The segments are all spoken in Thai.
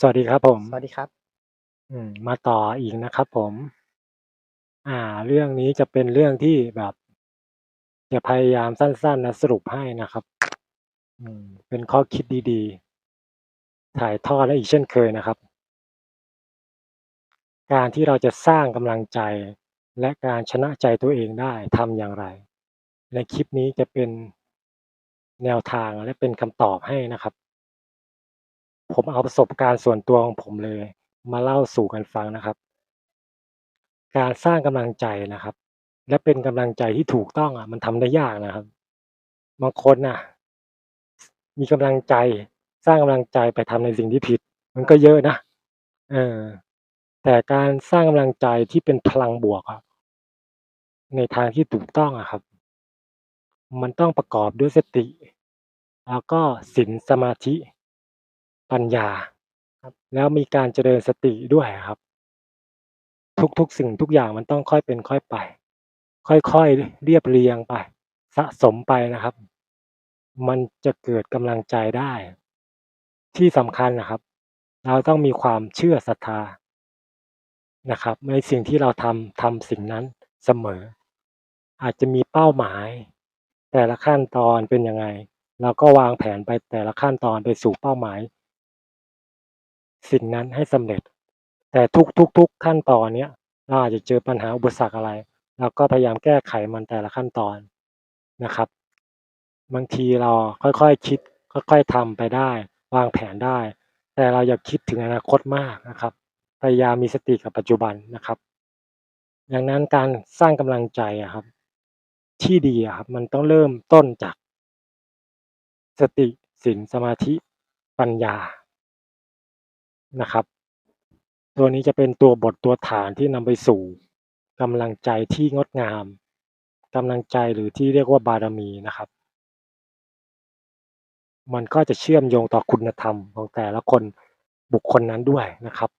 สวัสดีครับผม สวัสดีครับ อืม มาต่ออีกนะครับผม อ่า เรื่องนี้จะเป็นเรื่องที่แบบจะพยายามสั้นๆนะสรุปให้นะครับ อืม เป็นข้อคิดดีๆ ถ่ายทอดให้อีกเช่นเคยนะครับ การที่เราจะสร้างกำลังใจ และการชนะใจตัวเองได้ทำอย่างไร?ในคลิปนี้จะเป็นแนวทางและเป็นคำตอบให้นะครับ ผมเอาประสบการณ์ส่วนตัวของผมเลย มาเล่าสู่กันฟังนะครับ การสร้างกำลังใจนะครับ และเป็นกำลังใจที่ถูกต้องอะ มันทำได้ยากนะครับบางคนน่ะ มีกำลังใจสร้างกำลังใจไปทำในสิ่งที่ผิด มันก็เยอะนะเออ แต่การสร้างกำลังใจที่เป็นพลังบวกอะในทางที่ถูกต้องอะครับ มันต้องประกอบด้วยสติ แล้วก็ศีลสมาธิ ปัญญาครับแล้วมีการเจริญสติด้วยอะครับ ทุกๆสิ่งทุกอย่างมันต้องค่อยเป็นค่อยไป ค่อยๆเรียบเรียงไป สะสมไปนะครับ มันจะเกิดกำลังใจได้ ที่สำคัญน่ะครับ เราต้องมีความเชื่อศรัทธานะครับ ในสิ่งที่เราทำทำสิ่งนั้นเสมอ อาจจะมีเป้าหมาย แต่ละขั้นตอนเป็นยังไงเราก็วางแผนไปแต่ละขั้นตอนไปสู่เป้าหมาย สิ่งนั้นให้สำเร็จ แต่ทุกๆๆขั้นตอนเนี้ยเราอาจจะเจอปัญหาอุปสรรคอะไรเราก็พยายามแก้ไขมันแต่ละขั้นตอนนะครับ บางทีเราค่อยๆคิด ค่อยๆทำไปได้ วางแผนได้ แต่เราอย่าคิดถึงอนาคตมากนะครับ พยายามมีสติกับปัจจุบันนะครับดังนั้นการสร้างกำลังใจอะครับ ที่ดีอะครับ มันต้องเริ่มต้นจาก สติศีลสมาธิปัญญา นะครับ ตัวนี้จะเป็นตัวบทตัวฐานที่นำไปสู่กำลังใจที่งดงามกำลังใจหรือที่เรียกว่าบารมีนะครับ มันก็จะเชื่อมโยงต่อคุณธรรมของแต่ละคนบุคคลนั้นด้วยนะครับ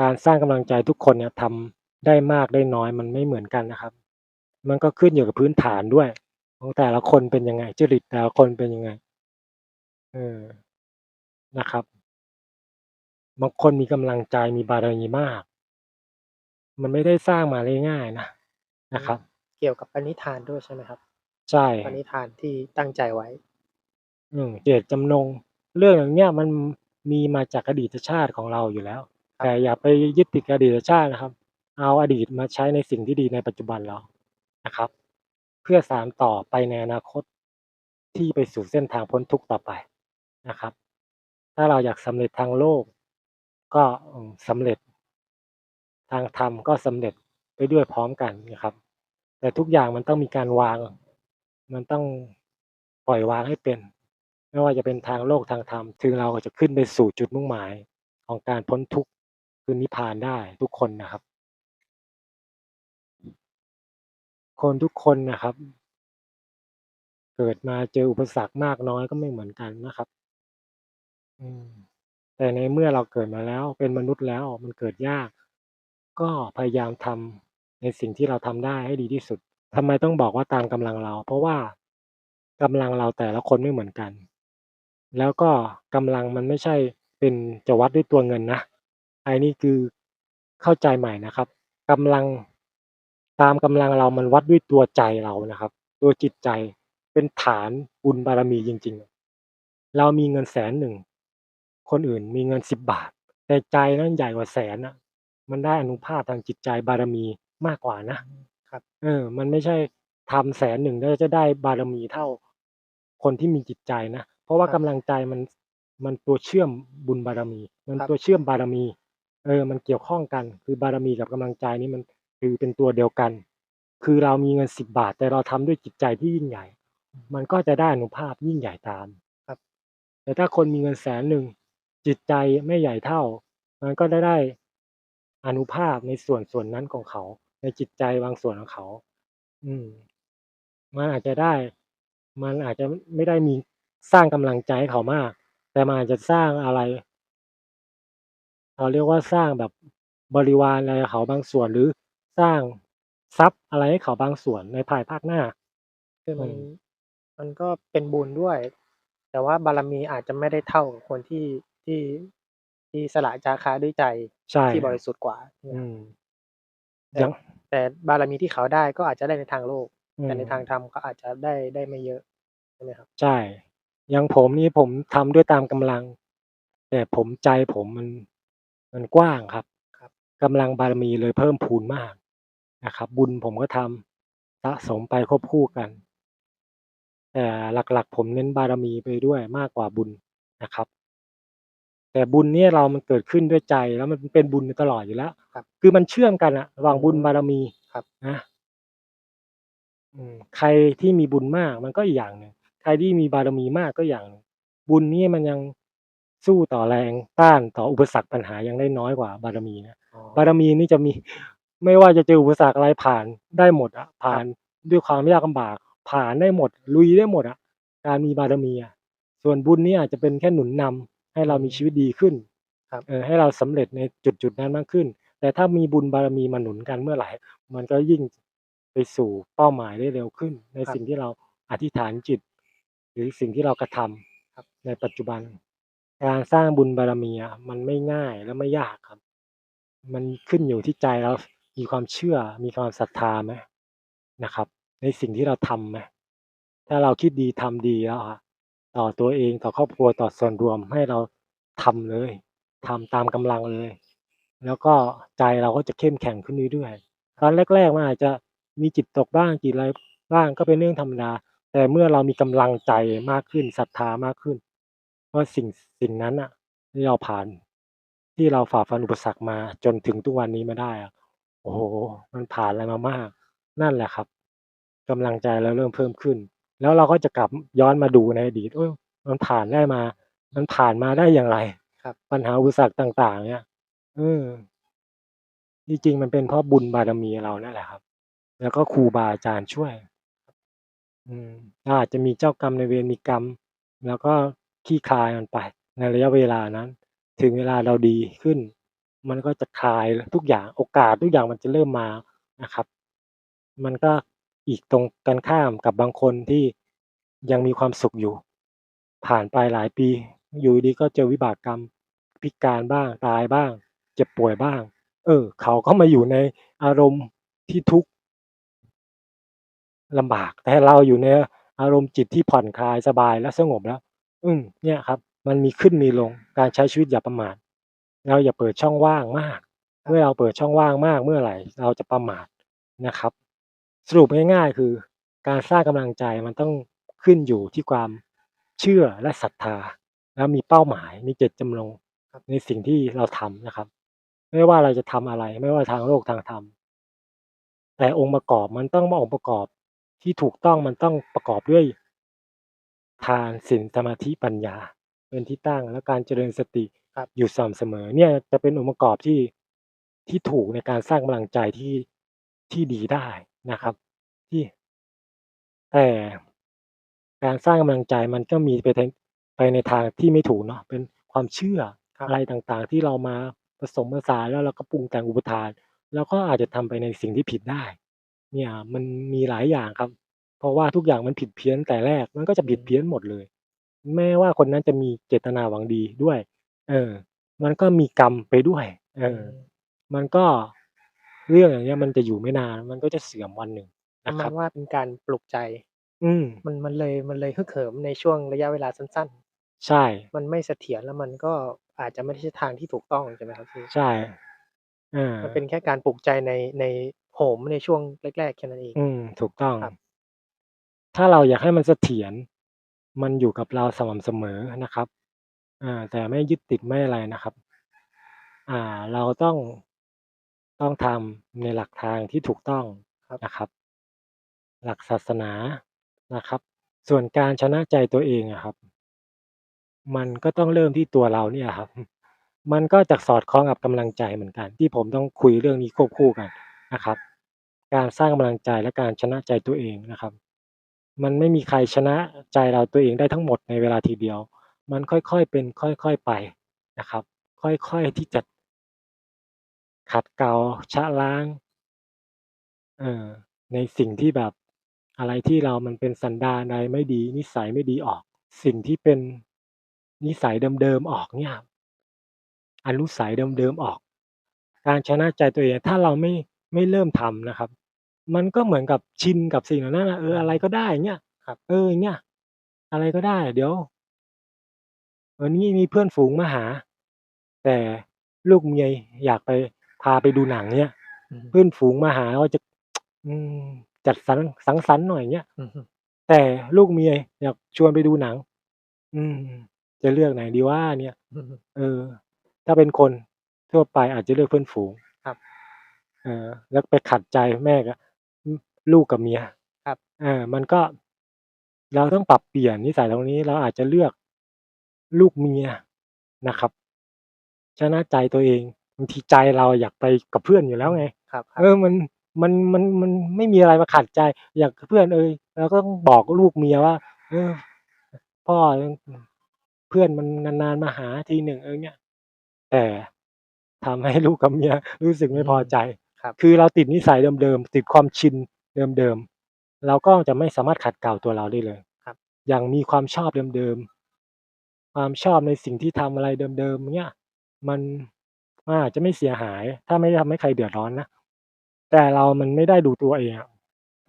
การสร้างกำลังใจทุกคนเนี่ยทำได้มากได้น้อยมันไม่เหมือนกันนะครับ มันก็ขึ้นอยู่กับพื้นฐานด้วย ของแต่ละคนเป็นยังไงจริตแต่ละคนเป็นยังไงเออนะครับ บางคนมีกำลังใจ มีบารมีมาก มันไม่ได้สร้างมาได้ง่ายนะ อืนะมครับ เกี่ยวกับปณิธานด้วยใช่ไหมครับ?ใช่ ปณิธานที่ตั้งใจไว้ อืม เจตจำนง เรื่องอย่างเงี้ยมันมีมาจากอดีตชาติของเราอยู่แล้วครัแต่บ อย่าไปยึดติดกับอดีตชาตินะครับ เอาอดีตมาใช้ในสิ่งที่ดีในปัจจุบันเรานะครับ เพื่อสานต่อไปในอนาคต ที่ไปสู่เส้นทางพ้นทุกข์ต่อไปนะครับ ถ้าเราอยากสำเร็จทางโลก ก็สำเร็จ ทางธรรมก็สำเร็จไปด้วยพร้อมกันนะครับ แต่ทุกอย่างมันต้องมีการวาง มันต้องปล่อยวางให้เป็น ไม่ว่าจะเป็นทางโลกทางธรรมถึงเราจะขึ้นไปสู่จุดมุ่งหมายของการพ้นทุกข์คือนิพพานได้ทุกคนนะครับ คนทุกคนนะครับ เกิดมาเจออุปสรรคมากน้อยก็ไม่เหมือนกันนะครับ อืม แต่ในเมื่อเราเกิดมาแล้วเป็นมนุษย์แล้วมันเกิดยาก ก็พยายามทำในสิ่งที่เราทำได้ให้ดีที่สุดทำไมต้องบอกว่าตามกำลังเรา เพราะว่ากำลังเราแต่ละคนไม่เหมือนกัน แล้วก็กำลังมันไม่ใช่เป็นจะวัดด้วยตัวเงินนะไอันนี้คือเข้าใจใหม่นะครับกำลังตามกำลังเรามันวัดด้วยตัวใจเรานะครับ ตัวจิตใจเป็นฐานบุญบารมีจริง ๆ เรามีเงิน100,000 คนอื่นมีเงิน10บาท แต่ใจนั้นใหญ่กว่าแสนน่ะมันได้อานุภาพทางจิตใจบารมีมากกว่านะอืมครับ เออ มันไม่ใช่ทำ100,000แล้วจะได้บารมีเท่า คนที่มีจิตใจนะเพราะว่าคกำรับลังใจมันมันตัวเชื่อมบุญบารมี มันครับ ตัวเชื่อมบารมี เออ มันเกี่ยวข้องกัน คือบารมีกับกำลังใจนี่มันคือเป็นตัวเดียวกัน คือเรามีเงิน10บาท แต่เราทำด้วยจิตใจที่ยิ่งใหญ่ มันก็จะได้อานุภาพยิ่งใหญ่ตามครับ แต่ถ้าคนมีเงิน100,000 จิตใจไม่ใหญ่เท่า มันก็จะได้อานุภาพในส่วนส่วนนั้นของเขา ในจิตใจบางส่วนของเขา อืม มันอาจจะได้ มันอาจจะไม่ได้มีสร้างกำลังใจให้เขามาก แต่มันอาจจะสร้างอะไรเขาเรียกว่าสร้างแบบบริวารอะไรกับเขาบางส่วนหรือสร้างทรัพย์อะไรให้เขาบางส่วนในภายภาคหน้าคือมันอืมมันก็เป็นบุญด้วย แต่ว่าบารมีอาจจะไม่ได้เท่ากับคนที่ ที่ที่สละจาคะด้วยใจใช่ที่บริสุทธิ์กว่าใช่ไหมอืครับมแต่ยังแต่บารมีที่เขาได้ก็อาจจะได้ในทางโลกอืแต่ในทางมธรรมเขาอาจจะได้ได้ไม่เยอะใช่ไหมครับ?ใช่อย่างผมนี่ผมทำด้วยตามกำลัง แต่ผมใจผมมันมันกว้างครับครับกำลังบารมีเลยเพิ่มพูนมากนะครับ บุญผมก็ทำสะสมไปควบคู่กัน แต่หลักๆ ผมเน้นบารมีไปด้วยมากกว่าบุญนะครับ แต่บุญเนี่ยเรามันเกิดขึ้นด้วยใจแล้วมันเป็นบุญตลอดอยู่แล้วครับคือมันเชื่อมกันอะระหว่างบุญอืมบารมีครับนะอืมใครที่มีบุญมากมันก็อีกอย่างหนึ่งใครที่มีบารมีมากก็อย่างหนึ่งบุญนี่มันยังสู้ต่อแรงต้านต่ออุปสรรคปัญหายังได้น้อยกว่า บารมีนะอ๋อบารมีนี่จะมี ไม่ว่าจะเจออุปสรรคอะไรผ่านได้หมดอะผ่าครันบด้วยความยากลำบาก ผ่านได้หมด ลุยได้หมดอะการมีบารมีอะส่วนบุญเนี่ยอาจจะเป็นแค่หนุนนำ ให้อืเรามีมชีวิตดีขึ้นครับเออให้เราสำเร็จในจุดๆนั้นมากขึ้น แต่ถ้ามีบุญบารมีมาหนุนกันเมื่อไหร่ มันก็ยิ่งไปสู่เป้าหมายได้เร็วขึ้น ในครัสิ่บงที่เราอธิษฐานจิต หรือสิ่งที่เรากระทครับำในปัจจุบัน การสร้างบุญบารมีอะมันไม่ง่ายและไม่ยากครับ มันขึ้นอยู่ที่ใจเรามีความเชื่อมีความศรัทธาไหมนะครับ ในสิ่งที่เราทำไหมถ้าเราคิดดีทำดีแล้วอะ ต่อตัวเองต่อครอบครัวต่อส่วนรวมให้เราทำเลยทำตามกำลังเลย แล้วก็ใจเราก็จะเข้มแข็งขึ้นเรื่อยๆตอนแรกๆมันอาจจะมีจิตตกบ้างจิตอะไรบ้างก็เป็นเรื่องธรรมดา แต่เมื่อเรามีกำลังใจมากขึ้นศรัทธามากขึ้นว่าสิ่งสิ่งนั้นน่ะที่เราผ่าน ที่เราฝ่าฟันอุปสรรคมาจนถึงทุกวันนี้มาได้อะโอ้โฮมันผ่านอะไรมามาก นั่นแหละครับกำลังใจเราเริ่มเพิ่มขึ้น แล้วเราก็จะกลับย้อนมาดูในอดีตเออมันผ่านได้มา มันผ่านมาได้อย่างไร ครับ ปัญหาอุปสรรคต่าง ๆ เนี่ยเออที่จริงมันเป็นเพราะบุญบารมีเรานั่นแหละครับ แล้วก็ครูบาอาจารย์ช่วย อืมเราอาจจะมีเจ้ากรรมนายเวรมีกรรม แล้วก็คลี่คลายมันไป ในระยะเวลานั้น ถึงเวลาเราดีขึ้น มันก็จะคลายทุกอย่างโอกาสทุกอย่างมันจะเริ่มมานะครับ มันก็ อีกตรงกันข้ามกับบางคนที่ยังมีความสุขอยู่ ผ่านไปหลายปี อยู่ดีก็เจอวิบากกรรม พิการบ้างตายบ้าง เจ็บป่วยบ้าง เออ เขาก็มาอยู่ในอารมณ์ที่ทุกข์ลำบาก แต่เราอยู่ในอารมณ์จิตที่ผ่อนคลายสบายและสงบแล้ว อืมเนี่ยครับ มันมีขึ้นมีลงการใช้ชีวิตอย่าประมาทเราอย่าเปิดช่องว่างมาก เมื่อเราเปิดช่องว่างมากเมื่อไหร่ เราจะประมาทนะครับ สรุปง่ายๆ คือ การสร้างกำลังใจมันต้องขึ้นอยู่ที่ความเชื่อและศรัทธา แล้วมีเป้าหมายมีเจตจำนงครับในสิ่งที่เราทำนะครับ ไม่ว่าเราจะทำอะไร ไม่ว่าทางโลกทางธรรมแต่องค์ประกอบมันต้ององค์ประกอบที่ถูกต้องมันต้องประกอบด้วยทานศีลสมาธิปัญญา เป็นที่ตั้งและการเจริญสติครับอยู่สม่ำเสมอ เนี่ยจะเป็นองค์ประกอบที่ที่ถูกในการสร้างกำลังใจที่ที่ดีได้ นะคครัรับบที่ แต่การสร้างกำลังใจมันก็มีไปในไปในทางที่ไม่ถูกเนาะเป็นความเชื่อครับ อะไรต่างๆ ที่เรามาผสมผสานแล้วเราก็ปรุงแต่งอุปทาน แล้วก็อาจจะทำไปในสิ่งที่ผิดได้ เนี่ยมันมีหลายอย่างครับ เพราะว่าทุกอย่างมันผิดเพี้ยนแต่แรกมันก็จะอืผิดม เพี้ยนหมดเลย แม้ว่าคนนั้นจะมีเจตนาหวังดีด้วย เออ มันก็มีกรรมไปด้วย เออือ มมันก็ เรื่องอย่างเงี้ยมันจะอยู่ไม่นาน มันก็จะเสื่อมวันหนึ่งปรนะะคมารัณบ ว่าเป็นการปลุกใจ อืม มันมันเลยมันเลยฮึกเหิมในช่วงระยะเวลาสั้น ใช่ ๆ มันไม่เสถียรแล้วมันก็อาจจะไม่ใช่ทางที่ถูกต้องใช่ไหมครับพี่?ใช่เออมันเป็นแค่การปลุกใจในในโหมในช่วงแรกๆแค่นั้นเอง อืม ถูกต้อง ครับ ถ้าเราอยากให้มันเสถียรมันอยู่กับเราสม่ำเสมอนะครับ อ่า แต่ไม่ยึดติดไม่อะไรนะครับ อ่า เราต้อง ต้องทำในหลักทางที่ถูกต้องครับนะครับ หลักศาสนานะครับ ส่วนการชนะใจตัวเองอะครับ มันก็ต้องเริ่มที่ตัวเราเนี่ยครับ มันก็จะสอดคล้องกับกำลังใจเหมือนกัน ที่ผมต้องคุยเรื่องนี้ควบคู่กันนะครับ การสร้างกำลังใจและการชนะใจตัวเองนะครับ มันไม่มีใครชนะใจเราตัวเองได้ทั้งหมดในเวลาทีเดียว มันค่อยๆเป็น ค่อยๆไปนะครับ ค่อยๆที่จะ ขัดเกลา ชะล้าง เอ่อ ในสิ่งที่แบบ อะไรที่เรามันเป็นสันดานอะไรไม่ดี นิสัยไม่ดีออก สิ่งที่เป็นนิสัยเดิม ๆ ออกเนี่ย อนุสัยเดิม ๆ ออก การชนะใจตัวเอง ถ้าเราไม่ ไม่เริ่มทำนะครับ มันก็เหมือนกับชินกับสิ่งเหล่านั้นน่ะ เออ อะไรก็ได้เงี้ย ครับ เออ เงี้ย อะไรก็ได้ เดี๋ยว วันนี้มีเพื่อนฝูงมาหา แต่ลูกเมียอยากไป พาไปดูหนังเงี้ยอือฮึเพื่อนฝูงมาหาก็จะ อืมจัดสรรสังสรรค์หน่อยเงี้ยอือฮึแต่ลูกเมียอยากชวนไปดูหนัง อืม จะเลือกไหนดีวะเนี่ยอือฮึเออ ถ้าเป็นคนทั่วไปอาจจะเลือกเพื่อนฝูงครับ เออ แล้วไปขัดใจแม่กับอือลูกกับเมียครับเออมันก็ เราต้องปรับเปลี่ยนนิสัยตรงนี้เราอาจจะเลือกลูกเมียนะครับ ชนะใจตัวเอง บางทีใจเราอยากไปกับเพื่อนอยู่แล้วไง ครับเออมันมันมันมันไม่มีอะไรมาขัดใจ อยากกับเพื่อนเออเราก็ต้องบอกลูกเมียว่า เออ พ่ออือเพื่อนมันนานๆมาหาทีหนึ่งเออเงี้ยแต่ทำให้ลูกกับเมียรู้สึกอืไม่พอม ใจ ครับ คือเราติดนิสัยเดิมๆติดความชินเดิมๆเราก็จะไม่สามารถขัดเกลาตัวเราได้เลย ครับ อย่างมีความชอบเดิมๆ ความชอบในสิ่งที่ทำอะไรเดิมๆเงี้ยมัน มันอาจจะไม่เสียหาย ถ้าไม่ได้ทำให้ใครเดือดร้อนนะ แต่เรามันไม่ได้ดูตัวเองอะ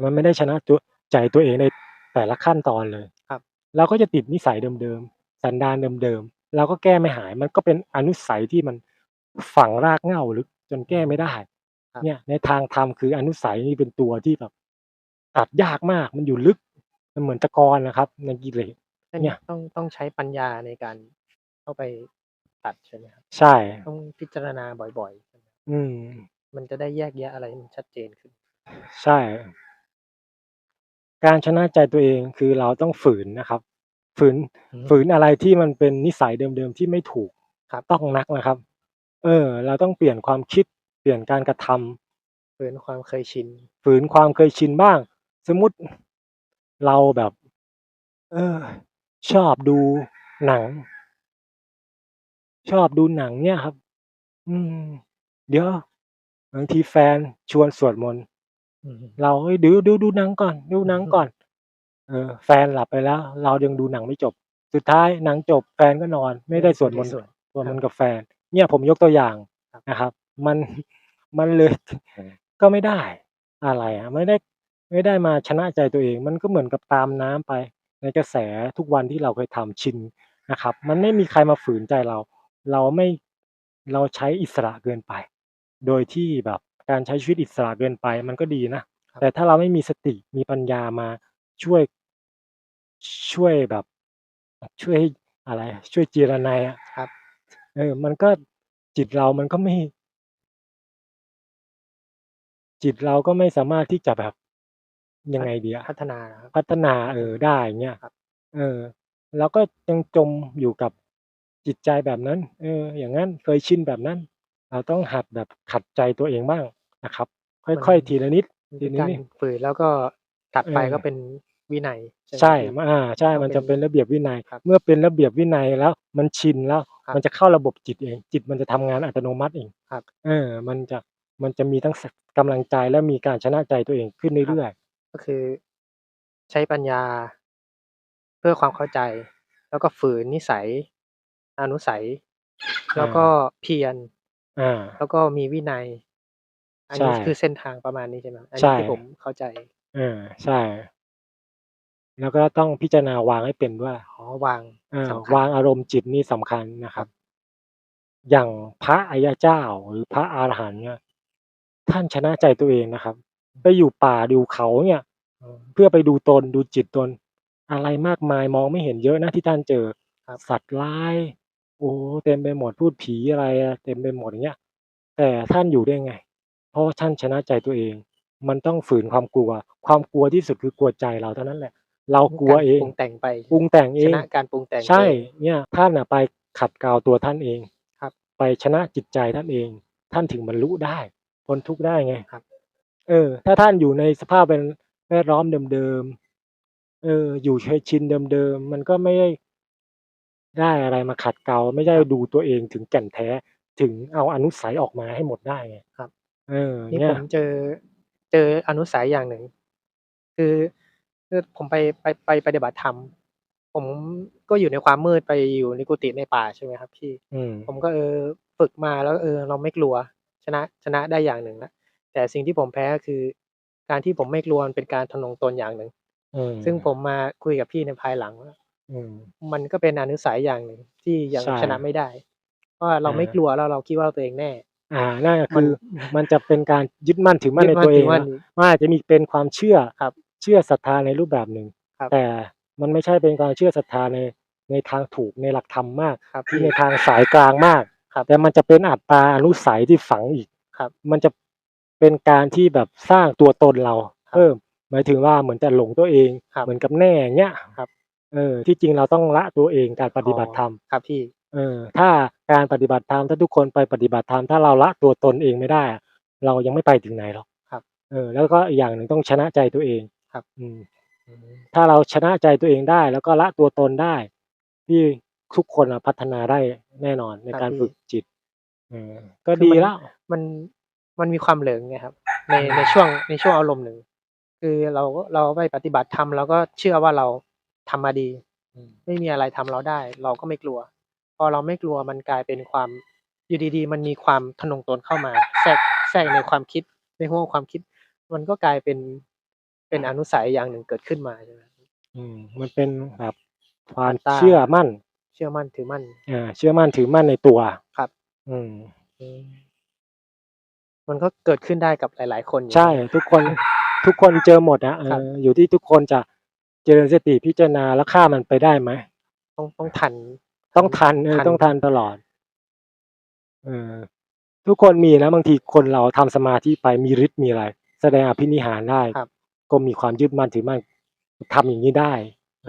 มันไม่ได้ชนะตัวใจตัวเองในแต่ละขั้นตอนเลยครับ เราก็จะติดนิสัยเดิมๆ สันดานเดิมๆ เราก็แก้ไม่หาย มันก็เป็นอนุสัยที่มันฝังรากเหง้าลึกจนแก้ไม่ได้ ครับ เนี่ย ในทางธรรมคืออนุสัยนี่เป็นตัวที่แบบตัดยากมาก มันอยู่ลึก มันเหมือนตะกอนน่ะครับ ในกิเลส อันเนี่นี้ย ต้องต้องใช้ปัญญาในการเข้าไป ตัดใช่ไหมครับ?ใช่ ต้องพิจารณาบ่อยๆใช่ไหม?อืมมันจะได้แยกแยะอะไรให้มันชัดเจนขึ้น ใช่ การชนะใจตัวเองคือเราต้องฝืนนะครับ ฝืน อืมฝืนอะไรที่มันเป็นนิสัยเดิมๆที่ไม่ถูกครับ ต้องนักนะครับ เออ เราต้องเปลี่ยนความคิด เปลี่ยนการกระทำฝืนความเคยชิน ฝืนความเคยชินบ้าง สมมุติเราแบบ เออ ชอบดูหนัง ชอบดูหนังเนี่ยครับ อืม เดี๋ยวบางทีแฟนชวนสวดมนต์ อือฮึ เรา เฮ้ยเดี๋ยวเดี๋ยวดูหนังก่อน ดูหนังอือฮึก่อนเออ แฟนหลับไปแล้ว เรายังดูหนังไม่จบ สุดท้ายหนังจบ แฟนก็นอน ไม่ได้สวดมนต์ไได้สวด สวดคมรับนต์กับแฟน เนี่ยผมยกตัวอย่างครับ นะครับ มัน มันเลยก็ไม่ได้ อะไรอะ ไม่ได้ ไม่ได้มาชนะใจตัวเอง มันก็เหมือนกับตามน้ำไปในกระแสทุกวันที่เราเคยทำ ชินนะครับ มันไม่มีใครมาฝืนใจเรา เราไม่เราใช้อิสระเกินไป โดยที่แบบการใช้ชีวิตอิสระเกินไปมันก็ดีนะครับแต่ถ้าเราไม่มีสติมีปัญญามาช่วยช่วยแบบ ช่วยอะไร ช่วยเจรไนอะครับ เออ มันก็จิตเรามันก็ไม่ จิตเราก็ไม่สามารถที่จะแบบยังไงดีอะพัฒนาครับพัฒนาเออได้อย่างเงี้ยครับเออเราก็ยังจมอยู่กับ จิตใจแบบนั้น เออ อย่างงั้นเคยชินแบบนั้น เราต้องหัดแบบขัดใจตัวเองบ้างนะครับมันค่อยๆทีละนิดมันทีเป็นละการนิดฝืนแล้วก็ถัดเอไปอก็เป็นวินัย ใช่ไหมใช่พี่?มอาใช่ก็มันเป็จะนเป็นระเบียบวินัยครับเมื่อเป็นระเบียบวินัยแล้ว มันชินแล้วครับมันจะเข้าระบบจิตเอง จิตมันจะทำงานอัตโนมัติเองครับเออ มันจะมันจะมีทั้งสกำลังใจและมีการชนะใจตัวเองขึ้นครับเรื่อยๆก็คือ ใช้ปัญญา เพื่อความเข้าใจ แล้วก็ฝืนนิสัย อนุสัยอแล้วก็าเพียรอาแล้วก็มีวินัย อันใช่นี้คือเส้นทางประมาณนี้ใช่ไหมครับ?อันใชนี้่ที่ผมเข้าใจเออใช่ แล้วก็ต้องพิจารณาวางให้เป็นด้วยอ๋อวางเออสำคัวาญงอารมณ์จิตนี่สำคัญนะคครัรับบอย่างพระอริยเจ้าหรือพระอรหันต์เนี่ยท่านชนะใจตัวเองนะครับ ไปอยู่ป่าอยู่เขาเนี่ย อืม เพื่อไปดูตนดูจิตตน อะไรมากมายมองไม่เห็นเยอะนะที่ท่านเจอ ครับ สัตว์ร้าย โอ้โฮ เต็มไปหมด พูดผีอะไรอะ เต็มไปหมด อย่างเงี้ย แต่ท่านอยู่ได้ไง?เพราะว่าท่านชนะใจตัวเอง มันต้องฝืนความกลัว ความกลัวที่สุด คือกลัวใจเราเท่านั้นแหละ เรากลัวการเองปรุงแต่งไป ปรุงแต่งเอชง นะการปรุงแต่งใช่ตัวเองเนี่ยท่านน่ะไปขัดเกลาตัวท่านเอง ครับ ไปชนะจิตใจท่านเอง ท่านถึงบรรลุได้ พ้นทุกข์ได้ไง ครับ เออ ถ้าท่านอยู่ในสภาพเป็น แวดล้อมเดิม ๆ เออ อยู่เคยชินเดิม ๆ มันก็ไม่ได้ ได้อะไรมาขัดเกลาไม่ได้ครับดูตัวเองถึงแก่นแท้ ถึงเอาอนุสัยออกมาให้หมดได้ไงครับ เออนี่เนี่ผยมเจอเจออนุสัยอย่างหนึ่ง คือคือผมไปไปไปปฏิบัติธรรม ผมก็อยู่ในความมืดไปอยู่ในกุฏิในป่าใช่ไหมครับพี่อืมผมก็เออฝึกมาแล้วเออ เราไม่กลัว ชนะชนะได้อย่างหนึ่งแล้วแต่สิ่งที่ผมแพ้ก็คือ การที่ผมไม่กลัวมันเป็นการทะนงตนอย่างหนึ่งอืมซึ่งผมมาคุยกับพี่ในภายหลังว่า อืม มันก็เป็นอนุสัยอย่างหนึ่งที่ยังใช่ ชนะไม่ได้เพราะว่าเราอ่าไม่กลัวแล้วเราคิดว่าตัวเองแน่ อ่านั่นก็มัคืนอมันจะเป็นการยึดมั่นถือมั่นยึในดมั่นตัวเอถืงอมั่นนะ มันอาจจะมีเป็นความเชื่อครับเชื่อศรัทธาในรูปแบบหนึ่งครับ แต่มันไม่ใช่เป็นการเชื่อศรัทธาในในทางถูกในหลักธรรมมาก ครับที่พี่ในทางสายกลางมากครับแต่มันจะเป็นอัตตาอนุสัยที่ฝังอีกครับมันจะเป็นการที่แบบสร้างตัวตนเราครับเพิ่มหมายถึงว่าเหมือนจะหลงตัวเองครับ เหมือนกับแน่อย่างเงี้ยครับ เออที่จริงเราต้องละตัวเองการปฏิบัติธรรมอ๋อครับพี่เออถ้าการปฏิบัติธรรมถ้าทุกคนไปปฏิบัติธรรมถ้าเราละตัวตนเองไม่ได้อะเรายังไม่ไปถึงไหนหรอกครับ เออ แล้วก็อีกอย่างหนึ่งต้องชนะใจตัวเองครับ อืมถ้าเราชนะใจตัวเองได้ แล้วก็ละตัวตนได้ ที่ทุกคนอะพัฒนาได้แน่นอนในครับการพี่ฝึกจิตเออก็คือดีมันแล้วมันมันมีความเหลิงไงครับ ในในช่วงในช่วงอารมณ์หนึ่ง คือเราก็เราไปปฏิบัติธรรมเราก็เชื่อว่าเรา ทำมาดีอืมไม่มีอะไรทำเราได้ เราก็ไม่กลัว พอเราไม่กลัวมันกลายเป็นความอยู่ดีๆ มันมีความทะนงตนเข้ามา แทรกแทรกในความคิดในหัวความคิด มันก็กลายเป็นเป็นอนุสัยอย่างหนึ่งเกิดขึ้นมาใช่ไหมอืมมันเป็นแบบความอัตตาเชื่อมั่น เชื่อมั่นถือมั่นอ่าเชื่อมั่นถือมั่นในตัวครับ อืมมันก็เกิดขึ้นได้กับหลาย ๆ คนอยู่ใช่ ทุกคนทุกคนเจอหมดนะเอครับออยู่ที่ทุกคนจะ เจริญสติพิจารณาแล้วฆ่ามันไปได้ไหมต้องต้องทัน ต้องทันเออทัน ต้องทันตลอด เออ ทุกคนมีนะบางทีคนเราทำสมาธิไปมีฤทธิ์มีอะไร แสดงอภินิหารได้ครับ ก็มีความยึดมั่นถือมั่นทำอย่างนี้ได้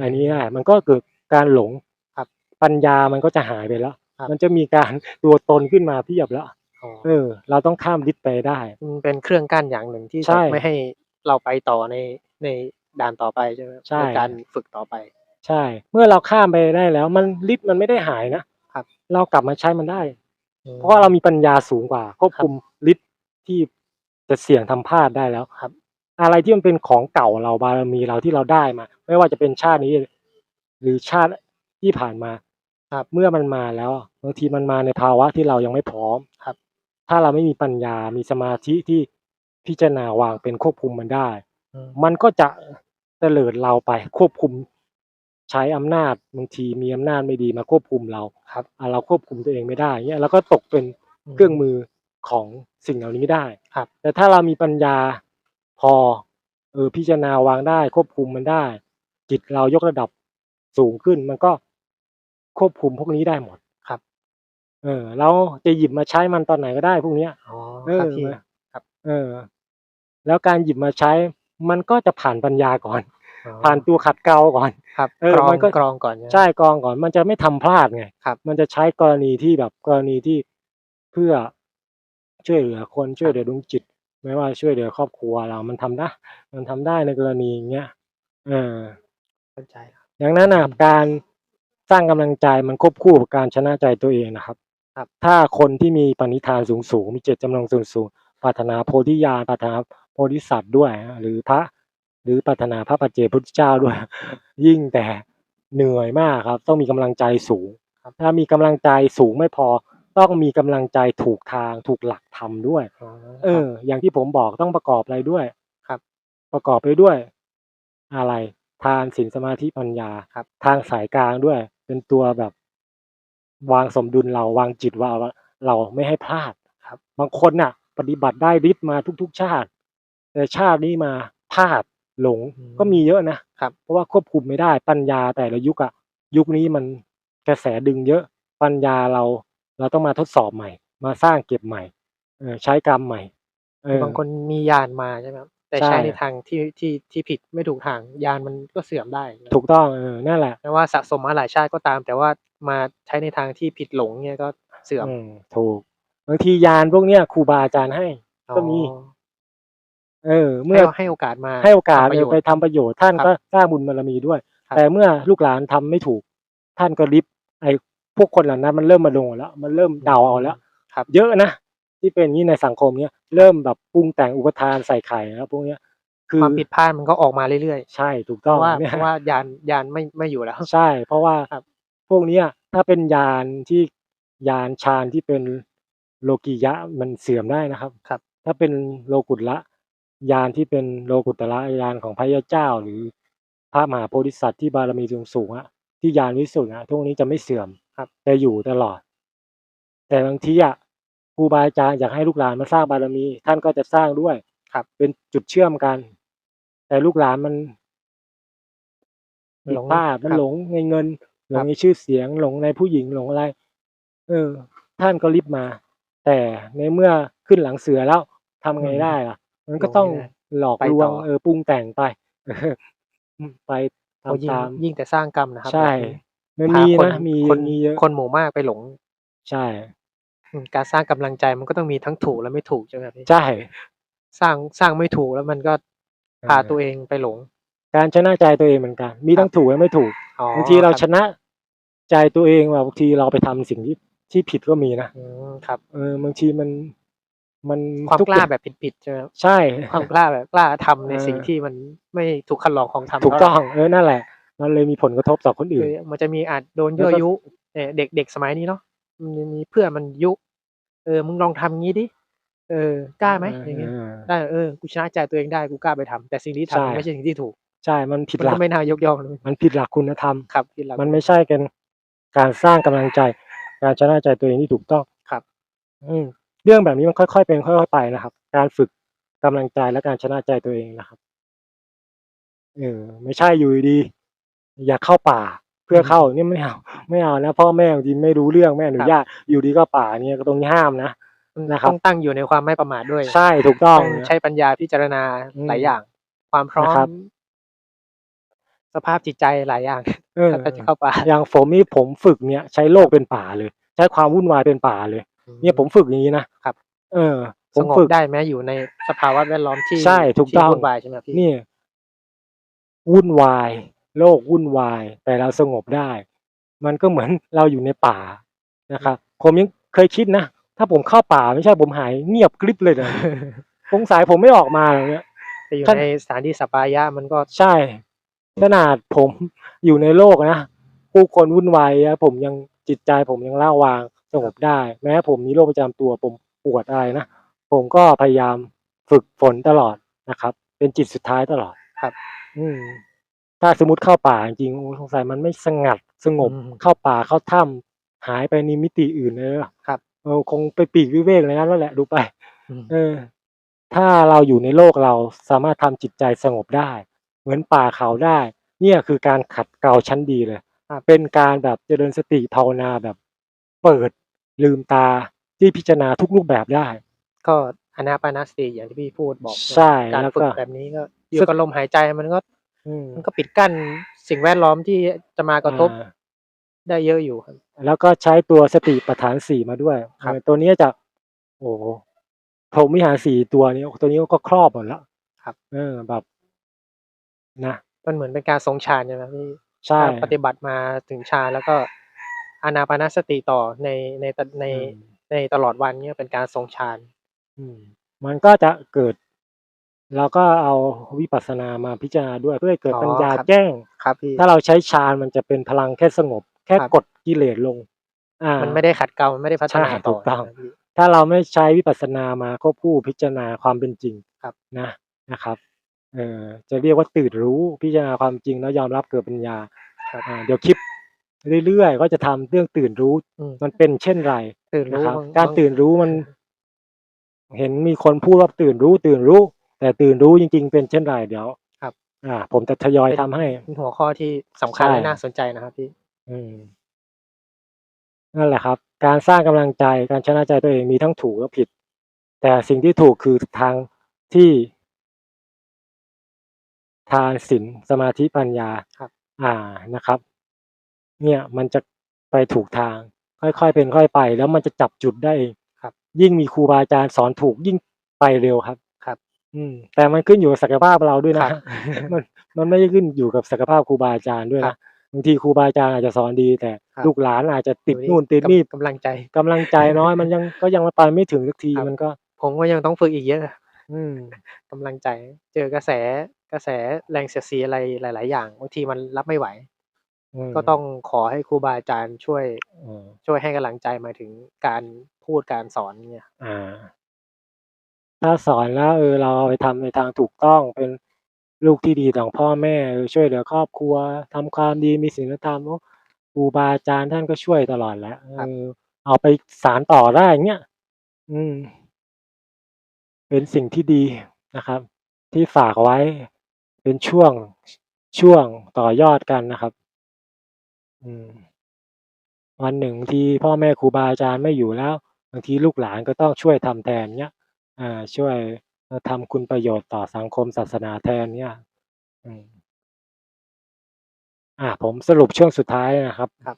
อันนี้ได้มันก็เกิดการหลงครับปัญญามันก็จะหายไปแล้ว ครับ มันจะมีการตัวตนขึ้นมาเพียบแล้วอ๋อเออ เราต้องข้ามฤทธิ์ไปได้ มันเป็นเครื่องกั้นอย่างหนึ่งที่ใช่ จะไม่ให้เราไปต่อในใน ด่านต่อไปใช่ไหมครับใช่ในการฝึกต่อไป ใช่ เมื่อเราข้ามไปได้แล้ว มันฤทธิ์มันไม่ได้หายนะครับ เรากลับมาใช้มันได้ เพราะว่าเรามีปัญญาสูงกว่าควบคุมฤทธิ์ที่จะเสี่ยงทำพลาดได้แล้วครับ อะไรที่มันเป็นของเก่าเราบารมีเราที่เราได้มา ไม่ว่าจะเป็นชาตินี้ หรือชาติที่ผ่านมาครับ เมื่อมันมาแล้วบางทีมันมาในภาวะที่เรายังไม่พร้อมครับ ถ้าเราไม่มีปัญญามีสมาธิที่พิจารณาวางเป็นควบคุมมันได้อืมมันก็จะเต ลิดเราไปควบคุมใช้อำนาจบางทีมีอำนาจไม่ดีมาควบคุมเราครับอะเราควบคุมตัวเองไม่ได้เงี้ยเราก็ตกเป็นเครื่องมือของสิ่งเหล่านี้ไม่ได้ครับ แต่ถ้าเรามีปัญญาพอเออพิจารณาวางได้ ควบคุมมันได้ จิตเรายกระดับสูงขึ้น มันก็ควบคุมพวกนี้ได้หมดครับ เออเราจะหยิบมาใช้มันตอนไหนก็ได้พวกเนี้ยอ๋อเอครัอบพี่ครับเออ แล้วการหยิบมาใช้มันก็จะผ่านปัญญาก่อนอ๋อ ผ่านตัวขัดเกลาก่อนครับเออกรองมันก็กรองก่อนใช่ไหมใช่กรองก่อนมันจะไม่ทำพลาดไงครับมันจะใช้กรณีที่แบบกรณีที่เพื่อช่วยเหลือคนช่วยเหลือดวงจิต ไม่ว่าช่วยเหลือครอบครัวเรามันทำได้มันทำได้ในกรณีอย่างเงี้ยเออเข้าใจครับดังนั้นนะการสร้างกำลังใจมันควบคู่กับการชนะใจตัวเองนะครับ ครับ ถ้าคนที่มีปณิธานสูงสูงๆมีเจตจำนงสูงสูงๆปรารถนาโพธิญาณปรารถนาโพธิสัตว์ด้วย หรือพระ หรือปรารถนาพระปัจเจกพุทธเจ้าด้วย ยิ่งแต่เหนื่อยมากครับ ต้องมีกำลังใจสูงครับถ้ามีกำลังใจสูงไม่พอ ต้องมีกำลังใจถูกทางถูกหลักธรรมด้วยอ๋อเออ อย่างที่ผมบอกต้องประกอบอะไรด้วยครับ ประกอบไปด้วย อะไร ทานศีลสมาธิปัญญาครับ ทางสายกลางด้วย เป็นตัวแบบ วางสมดุลเราวางจิตว่าเราไม่ให้พลาดครับ บางคนน่ะ ปฏิบัติได้ฤทธิ์มาทุก ๆ ชาติ แต่ชาตินี้มาพลาด หลงอืมก็มีเยอะนะครับ เพราะว่าควบคุมไม่ได้ปัญญาแต่ละยุคอะยุคนี้มันกระแสดึงเยอะปัญญาเราเราต้องมาทดสอบใหม่ มาสร้างเก็บใหม่เออใช้กรรมใหม่เออบางคนมียานมาใช่ไหมครับแต่ใช่ใช้ในทางที่ที่ที่ผิดไม่ถูกทางยานมันก็เสื่อมได้ ถูกต้องเออนั่นแหละไม่ว่าสะสมมาหลายชาติก็ตาม แต่ว่ามาใช้ในทางที่ผิดหลงเนี่ยก็เสื่อมอืมถูกบางทียานพวกเนี้ยครูบาอาจารย์ให้ก็มีอ๋อ เออ เมื่เมื่ออให้โอกาสมาให้โอกาสทำประโยชน์ไปทำประโยชน์ท่านครับก็สร้างบุญบารมีด้วยครับแต่เมื่อลูกหลานทำไม่ถูก ท่านก็ริบไอ้พวกคนเหล่านั้นมันเริ่มมาลงแล้ว มันเริ่มเดาเอาแล้วครับ เยอะนะที่เป็นอย่างนี้ในสังคมเนี้ยเริ่มแบบปรุงแต่งอุปทานใส่ไข่แล้วพวกเนี้ยคือความผิดพลาดมันก็ออกมาเรื่อยใช่ถูกๆเพต้องราะว่าเนี่ยเพราะว่ายานยานไม่ไม่อยู่แล้ว ใช่ เพราะว่าครับพวกเนี้ยถ้าเป็นยานที่ยานฌานที่เป็นโลกิยะมันเสื่อมได้นะครับครับ ถ้าเป็นโลกุตละ ยานที่เป็นโลกุตละยานของพระยาเจ้า หรือพระมหาโพธิสัตว์ที่บารมีสูงสูงๆอะที่ยานวิสุทธิ์อะพวกนี้จะไม่เสื่อมครับจะอยู่ตลอด แต่บางทีอะครูบาอาจารย์อยากให้ลูกหลานมาสร้างบารมี ท่านก็จะสร้างด้วยครับ เป็นจุดเชื่อมกัน แต่ลูกหลานมันหลงผิดพลาดมันครับหลงในเงินหลครังบในชื่อเสียงหลงในผู้หญิงหลงอะไร เออ ท่านก็รีบมา แต่ในเมื่อขึ้นหลังเสือแล้วทำไงอืมได้ล่ะ มันก็ลงไม่ต้องได้หลอกไปลวต่งอเออปรุงแต่งไปเอออืมไปโอ้ยิ่งตามยิ่งแต่สร้างกรรมนะครับๆใช่แบบนี้มันพามีคนนะมีคนมีเยอะคนหมู่มากไปหลง ใช่อืมการสร้างกำลังใจมันก็ต้องมีทั้งถูกและไม่ถูกใช่ไหมครับพี่ใช่สร้างสร้างไม่ถูกแล้วมันก็พาตัวเองไปหลง การชนะใจตัวเองเหมือนกัน มีทั้งถูกและไม่ถูกอ๋อบางทีเราคชนะใจตัวเองว่าบางทีเราไปทำสิ่งที่ที่ผิดก็มีนะอืมครับ เออบางทีมัน มันความทุกล้าอย่งแบบผิดๆใช่ไหมครับใช่ ความกล้าแบบกล้าทำในเออสิ่งที่มันไม่ถูกคันลองของธรรมถูกเท่าไหร่ต้องเออนั่นแหละ มันเลยมีผลกระทบต่อคนอื่คืนอมันจะมีอาจโดนแล้วยั่วก็ยุเอ่อเด็กเด็กสมัยนี้เนาะมันจะมีเพื่อนมันยุ เออมึงลองทำงี้ดิเออกล้าไหมอย่างเงี้ยเออได้เออกูชนะใจตัวเองได้กูกล้าไปทำแต่สิ่งที่ทำใช่มันไม่ใช่สิ่งที่ถูกใช่มันผิดมันหลัก็กไม่น่ายกย่องเลยมันผิดหลักคุณธรรมครับที่เรามันไม่ใช่เป็นการสร้างกำลังใจ การชนะใจตัวเองที่ถูกต้องครับ อืม เรื่องแบบนี้มันค่อย ๆ เป็นค่อย ๆ ไปนะครับ การฝึกกำลังใจและการชนะใจตัวเองนะครับเออไม่ใช่อยู่ดีๆอยากเข้าป่าเพื่อเข้าเนี่ยไม่เอาไม่เอานะพ่อแม่บางทีไม่รู้เรื่องไม่อนุญาตอยู่ดีก็ป่าเนี่ยก็ตรงนี้ห้ามนะมันนะครับต้องตั้งอยู่ในความไม่ประมาทด้วย ใช่ถูกต้องต้องใช้ปัญญาพิจารณาอืมหลายอย่าง ความพร้อนะครับมสภาพจิตใจหลายอย่างเออถ้าจะเข้าป่าอย่างผมนี่ผมฝึกเนี่ย ใช้โลกเป็นป่าเลย ใช้ความวุ่นวายเป็นป่าเลย เนี่ยผมฝึกอย่างนี้นะครับ เออ ผสมงบฝึก ได้แม้อยู่ในสภาวะแวดล้อมที่ใช่ถูกที่ต้อง วุ่นวายใช่ไหมครับพี่นี่วุ่นวาย โลกวุ่นวาย แต่เราสงบได้ มันก็เหมือนเราอยู่ในป่านะครับ ผมยังเคยคิดนะ ถ้าผมเข้าป่าไม่ใช่ผมหายเงียบกริบเลยนะสงสัยผมไม่ออกมาอย่างเงี้ย แต่อยู่ท่าน ในสถานที่สปายะมันก็ใช่ขนาดผมอยู่ในโลกนะผู้คนวุ่นวายอะผมยังจิตใจผมยังละวางส งบได้ แม้ผมมีโรคประจำตัวผมปวดอะไรนะ ผมก็พยายามฝึกฝนตลอดนะครับ เป็นจิตสุดท้ายตลอดครับ อืมถ้าสมมติเข้าป่าจริงๆโอ้สงสัยมันไม่สงัดสงบอืมเข้าป่าเข้าถ้ำหายไปในมิติอื่นเลยอะครับเออคงไปปีกวิเวกเลยนะนั่นแหละดูไปอืมเออ ถ้าเราอยู่ในโลกเราสามารถทำจิตใจสงบได้ เหมือนป่าเขาได้ เนี่ยคือการขัดเกลาชั้นดีเลยครับเป็นการแบบเจริญสติภาวนาแบบ เปิด ลืมตาที่พิจารณาทุกรูปแบบได้ ก็อนาปานสติอย่างที่พี่พูดบอกใช่การแล้วฝึก็กแบบนี้ก็อยู่กับลมหายใจมันก็อืมมันก็ปิดกั้นสิ่งแวดล้อมที่จะมากระทบอ่าได้เยอะอยู่ครับ แล้วก็ใช้ตัวสติปัฏฐานสี่มาด้วยครับ เออตัวเนี้ยจะ โอ้โหพรหมวิหารสี่ตัวนี้ตัวนี้ก็ครอบหมดแล้วครับเออแบบ นะ มันเหมือนเป็นการทรงฌานใช่ไหมพี่ใช่ ถ้าปฏิบัติมาถึงฌานแล้วก็ อานาปานสติต่อในในในอืมในตลอดวันเนี่ยเป็นการทรงฌานอืมมันก็จะเกิดเราก็เอาวิปัสสนามาพิจารณาด้วยเพื่อให้เกิดอ๋อปัญญาครับแจ้งครับพี่ถ้าเราใช้ฌานมันจะเป็นพลังแค่สงบ แค่ครับกดกิเลสลง อ่า มันไม่ได้ขัดเกลามันไม่ได้พัฒนาใช่ต่ถูอกต้องใช่ไหมพี่ถ้าเราไม่ใช้วิปัสสนามาควบคู่พิจารณาความเป็นจริงครับนะนะครับเออจะเรียกว่าตื่นรู้พิจารณาความจริงแล้วยอมรับเกิดปัญญาครับอ่าเดี๋ยวคลิป เรื่อยๆ ก็จะทำเรื่องตื่นรู้อืมมันเป็นเช่นไรตื่นนะรู้ครับบงการบงตื่นรู้มัน เห็นมีคนพูดว่าตื่นรู้ ตื่นรู้ แต่ตื่นรู้จริง ๆ เป็นเช่นไรเดี๋ยว ครับ อ่า ผมจะทยอยทำให้เป็นหัวข้อที่สำคัญใช่และน่าสนใจนะครับพี่ อืมนั่นแหละครับ การสร้างกำลังใจการชนะใจตัวเองมีทั้งถูกและผิด แต่สิ่งที่ถูกคือทางที่ ทานศีลสมาธิปัญญาครับ อ่านะครับ เนี่ยมันจะไปถูกทาง ค่อยๆเป็นค่อยไป แล้วมันจะจับจุดได้เองครับ ยิ่งมีครูบาอาจารย์สอนถูกยิ่งไปเร็วครับครับ อืม แต่มันขึ้นอยู่กับศักยภาพเราด้วยคนะรับมันมันไม่ได้ขึ้นอยู่กับศักยภาพครูบาอาจารย์ด้วยครันะบบางทีครูบาอาจารย์อาจจะสอนดี แต่ครับลูกหลานอาจจะติดอยู่นู่นติดนี่กำกำลังใจกำลังใจน้อยมันยังก็ยังไปไม่ถึงสักทีครับมันก็ ผมก็ยังต้องฝึกอีกเยอะอืมกำลังใจ เจอกระแสกระแสแรงเสียดสีอะไรหลาย ๆ อย่างบางทีมันรับไม่ไหวอืม ก็ต้องขอให้ครูบาอาจารย์ช่วยอืมช่วยให้กำลังใจหมายถึงการพูดการสอนเงี้ยอาถ้าสอนแล้วเออเราเอาไปทำในทางถูกต้องเป็นลูกที่ดีต่อพ่อแม่เออช่วยเหลือครอบครัวทำความดีมีศีลธรรมโอ้ครูบาอาจารย์ท่านก็ช่วยตลอดแหละครัเอบอเอาไปสานต่อได้อย่างเงี้ยอืม เป็นสิ่งที่ดีนะครับ ที่ฝากไว้เป็นช่วงชช่วงต่อยอดกันนะครับอืม วันหนึ่งบางทีพ่อแม่ครูบาอาจารย์ไม่อยู่แล้ว บางทีลูกหลานก็ต้องช่วยทำแทนเงี้ยอาช่วยเออทำคุณประโยชน์ต่อสังคมศาสนาแทนเงี้ยอืมอาผมสรุปช่วงสุดท้ายนะครับครับ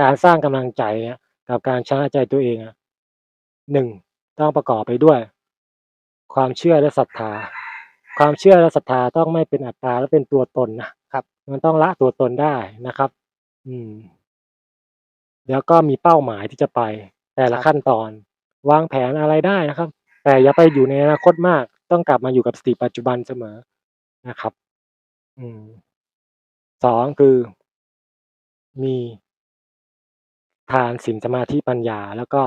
การสร้างกำลังใจอะกับการชนะใจตัวเองอะ1ต้องประกอบไปด้วย ความเชื่อและศรัทธา ความเชื่อและศรัทธาต้องไม่เป็นอัตตาและเป็นตัวตนนะครับ มันต้องละตัวตนได้นะครับ อืม แล้วก็มีเป้าหมายที่จะไป แต่ละครับ ขั้นตอน วางแผนอะไรได้นะครับ แต่อย่าไปอยู่ในอนาคตมาก ต้องกลับมาอยู่กับสติปัจจุบันเสมอนะครับ อืม 2 คือ มี ทาน ศีล สมาธิ ปัญญา แล้วก็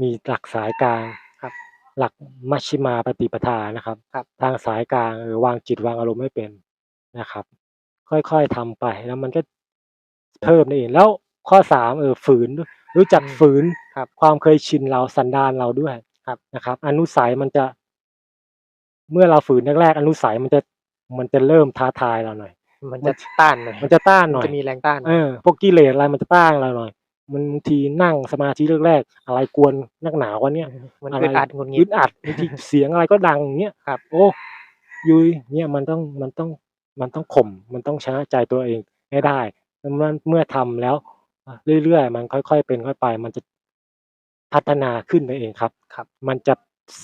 มีหลักสายกลาง ครับ หลักมัชฌิมาปฏิปทานะครับ ครับ ทางสายกลาง เออวางจิตวางอารมณ์ให้เป็นนะครับ ค่อยๆทำไปแล้วมันก็เพิ่มได้เองแล้วข้อ3เออฝืนด้วยรู้จักอืมฝืนครับ ความเคยชินเราสันดานเราด้วยครับนะครับ อนุสัยมันจะ เมื่อเราฝืนแรกๆอนุสัยมันจะมันจะเริ่มท้าทายเราหน่อย มันมัจะนต้านหน่อยมันจะต้านมัหน่อยจะมีแรงต้านหน่เออยอพวกกิเลสอะไรมันจะต้านเราหน่อย มันบางทีนั่งสมาธิแรกๆอะไรกวนนักหนาวะเนี่ยอือฮึมันอะไรอึดอัดหงุดหงิอึดดอัดบางทีเสียงอะไรก็ดังอย่างเงี้ยครับ โอ้ยุยเนี่ยมันต้องมันต้อง มันต้องข่มมันต้องชนะใจตัวเองให้ได้แล้วมันเมื่อทำแล้วอาเรื่อยๆ มันค่อยๆ เป็นค่อยไป มันจะพัฒนาขึ้นไปเองครับครับ มันจะส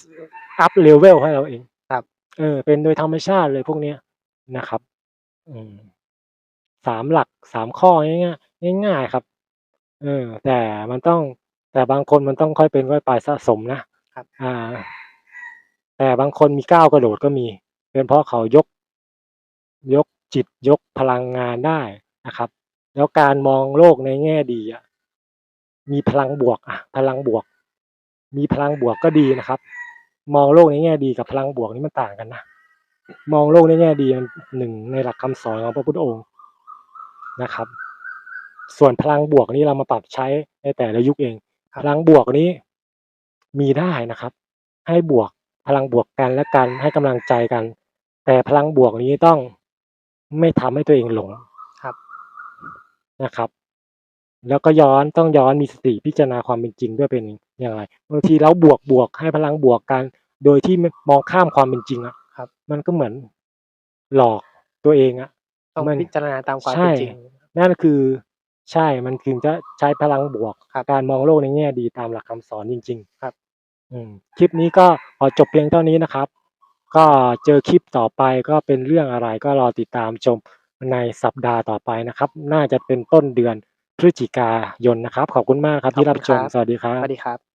up level ให้เราเองครับ เออ เป็นโดยธรรมชาติเลยพวกเนี้ยนะครับอืม3หลัก3ข้อง่ายๆง่ายๆครับ เออ แต่มันต้อง แต่บางคนมันต้องค่อยเป็นค่อยไปสะสมนะครับอาแต่บางคนมีก้าวกระโดดก็มี เป็นเพราะเขายก ยกจิตยกพลังงานได้นะครับ แล้วการมองโลกในแง่ดีอะมีพลังบวกอะพลังบวก มีพลังบวกก็ดีนะครับ มองโลกในแง่ดีกับพลังบวกนี่มันต่างกันนะมองโลกในแง่ดีมัน1ในหลักคำสอนของพระพุทธองค์นะครับ ส่วนพลังบวกนี้เรามาปรับใช้ในแต่ละยุคเองครัพบลังบวกนี้มีได้นะครับ ให้บวกพลังบวกกันและกันให้กำลังใจกัน แต่พลังบวกนี้ต้อง ไม่ทำให้ตัวเองหลงครับนะครับ แล้วก็ย้อนต้องย้อนมีสติพิจารณาความเป็นจริงด้วยเป็นอย่างไรบางทีเราบวกๆให้พลังบวกกัน โดยที่มมองข้ามความเป็นจริงอะครับ มันก็เหมือนหลอกตัวเองอะต้องมันพิจารณาตามความใช่เป็นจริงนั่นคือใช่มันถึงจะใช้พลังบวกครับการมองโลกในแง่ดีตามหลักคำสอนจริง ๆ ครับ อืมคลิปนี้ก็ขอจบเพียงเท่านี้นะครับ ก็เจอคลิปต่อไปก็เป็นเรื่องอะไรก็รอติดตามชมในสัปดาห์ต่อไปนะครับ น่าจะเป็นต้นเดือนพฤศจิกายนนะครับ ขอบคุณมากครับที่รับชม สวัสดีครัสวัสดีครับ